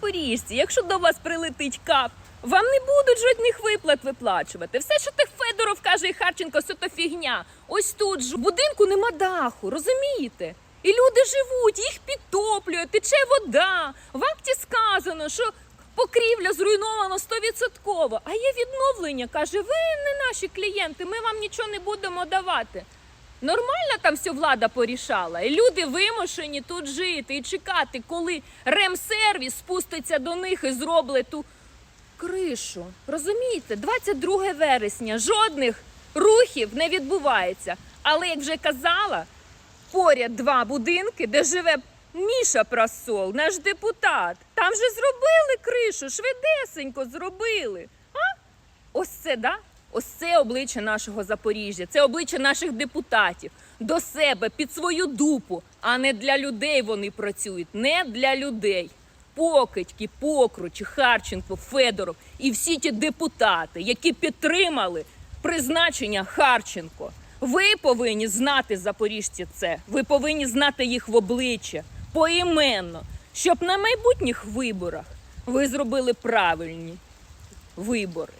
запоріжці, якщо до вас прилетить кап, вам не будуть жодних виплат виплачувати. Все, що ти Федоров каже і Харченко, все то фігня. Ось тут ж в будинку нема даху, розумієте? І люди живуть, їх підтоплює, тече вода. В акті сказано, що покрівля зруйнована 100%. А є відновлення. Каже, ви не наші клієнти, ми вам нічого не будемо давати. Нормально там все влада порішала, і люди вимушені тут жити і чекати, коли ремсервіс спуститься до них і зроблять ту кришу. Розумієте, 22 вересня жодних рухів не відбувається. Але як вже казала, поряд два будинки, де живе Міша Прасол, наш депутат. Там же зробили кришу, швидесенько зробили. А? Ось це, да? Ось це обличчя нашого Запоріжжя, це обличчя наших депутатів до себе під свою дупу, а не для людей вони працюють, не для людей. Покидьки, Покручі, Харченко, Федоров і всі ті депутати, які підтримали призначення Харченко. Ви повинні знати запоріжці це. Ви повинні знати їх в обличчя поіменно, щоб на майбутніх виборах ви зробили правильні вибори.